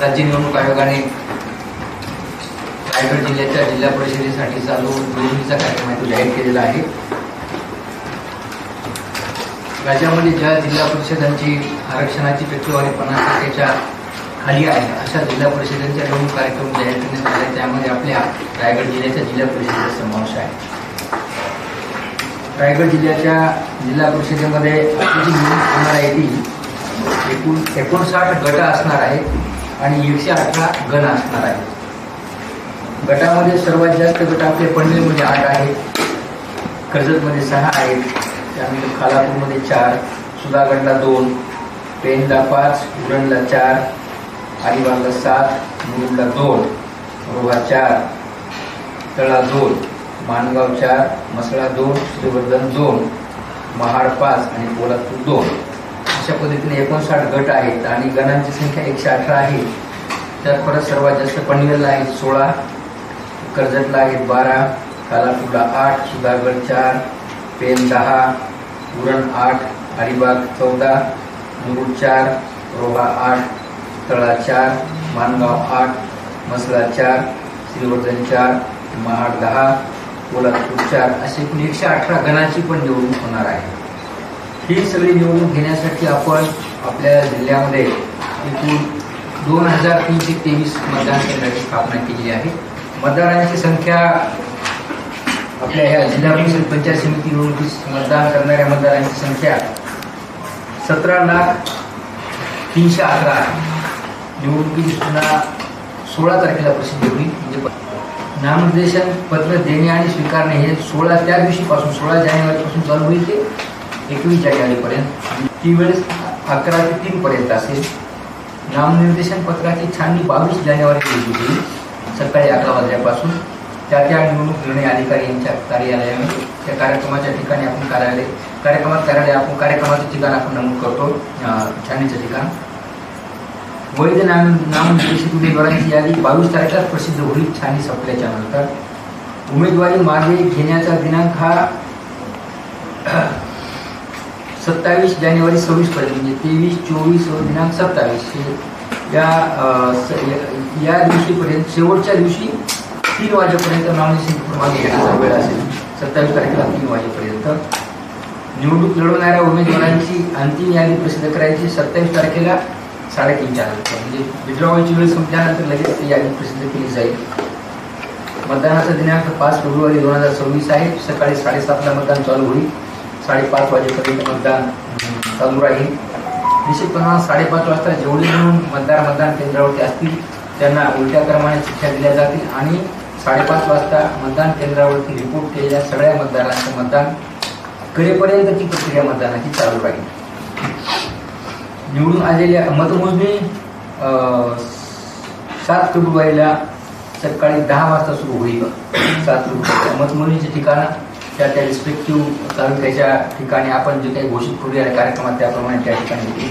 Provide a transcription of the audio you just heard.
राज्य निवडणूक आयोगाने रायगड जिल्ह्याच्या जिल्हा परिषदेसाठी चालू निवडणुकीचा कार्यक्रम तो जाहीर केलेला आहे. राज्यामध्ये ज्या जिल्हा परिषदांची आरक्षणाची टक्केवारी पन्नास टक्क्याच्या खाली आहे अशा जिल्हा परिषदांच्या निवडणूक कार्यक्रम जाहीर करण्यात आले त्यामध्ये आपल्या रायगड जिल्ह्याच्या जिल्हा परिषदेचा समावेश आहे. रायगड जिल्ह्याच्या जिल्हा परिषदेमध्ये आपली जी निवडणूक होणार आहे ती एकूण एकोणसाठ गट असणार आहेत. आणि एकशे अठरा गण असणार आहेत. गटामध्ये सर्वात जास्त गट आपले पनवेलमध्ये आठ आहेत कर्जतमध्ये सहा आहेत त्यामध्ये खालापूरमध्ये चार सुधागडला दोन पेनला पाच उरणला चार अलिबागला सात मुरुडला दोन रोहा चार तळा दोन माणगाव चार मसळा दोन श्रीवर्धन दोन महाड पाच आणि पोलादपूर दोन. अशा पद्धतीने एकोणसाठ गट आहेत आणि गणांची संख्या एकशे अठरा आहे. त्यात परत सर्वात जास्त पनवेलला आहेत सोळा कर्जतला आहेत बारा कालापूरला आठ सुधागड चार पेन दहा उरण आठ अलिबाग चौदा मुरुड चार रोहा आठ तळा चार मानगाव आठ मसला चार श्रीवर्धन चार महाड दहा पोलादपूर चार असे एकशे अठरा गणाची पण निवडणूक होणार आहे. ही सगळी निवडणूक घेण्यासाठी आपण आपल्या जिल्ह्यामध्ये एकूण दोन हजार तीनशे तेवीस मतदान केंद्राची स्थापना केली आहे. मतदारांची संख्या आपल्या ह्या जिल्हा परिषद पंचायत समिती निवडणुकीत मतदान करणाऱ्या मतदारांची संख्या सतरा लाख तीनशे अकरा आहे. निवडणुकीची सोळा तारखेला प्रसिद्ध होईल. म्हणजे नामनिर्देशन पत्र देणे आणि स्वीकारणे हे सोळा त्या दिवशीपासून सोळा जानेवारीपासून चालू होईल ते. एकवीस जानेवारीपर्यंत. ती वेळेस अकरा ते तीन पर्यंत असेल. नामनिर्देशन पत्राची छाननी बावीस जानेवारी रोजी होईल सकाळी अकरा वाजल्यापासून. त्या त्या निवडणूक निर्णय अधिकारी यांच्या कार्यालयामध्ये त्या कार्यक्रमाच्या ठिकाणी आपण कार्यालय कार्यक्रमात कार्यालय आपण कार्यक्रमाचं ठिकाण आपण नमूद करतो. छाननीचं ठिकाण. वैध नाम नामनिर्देशित उमेदवारांची यादी बावीस तारखेलाच प्रसिद्ध होईल छाननी संपल्याच्या नंतर. उमेदवारी मागे घेण्याचा दिनांक हा सत्तावीस जानेवारी सव्वीस पर्यंत म्हणजे तेवीस चोवीस व दिनांक सत्तावीस. या या- दिवशीपर्यंत शेवटच्या दिवशी तीन वाजेपर्यंत नॉमिनेशन मागे घेण्याचा वेळ असेल. सत्तावीस तारखेला तीन वाजेपर्यंत. निवडणूक लढवणाऱ्या उमेदवारांची अंतिम यादी प्रसिद्ध करायची सत्तावीस तारखेला साडेतीनच्या नंतर म्हणजे विड्रॉवलची वेळ संपल्यानंतर लगेच ती यादी प्रसिद्ध केली जाईल. मतदानाचा दिनांक पाच फेब्रुवारी दोन हजार सव्वीस आहे. सकाळी साडेसातला मतदान चालू होईल. साडेपाच वाजेपर्यंत मतदान चालू राहील. निश्चितपणा साडेपाच वाजता जेवढे म्हणून मतदार मतदान केंद्रावरती असतील त्यांना उलट्या क्रमाने शिक्षा दिल्या जातील आणि साडेपाच वाजता मतदान केंद्रावरती रिपोर्ट केलेल्या सगळ्या मतदारांचं मतदान करेपर्यंत ती प्रक्रिया मतदानाची चालू राहील. निवडून आलेल्या मतमोजणी सात फेब्रुवारीला सकाळी दहा वाजता सुरू होईल. सात फेब्रुवारीला मतमोजणीचे ठिकाणं त्या त्या रिस्पेक्टिव्ह तालुक्याच्या ठिकाणी आपण जे काही घोषित करूया कार्यक्रमात त्याप्रमाणे त्या ठिकाणी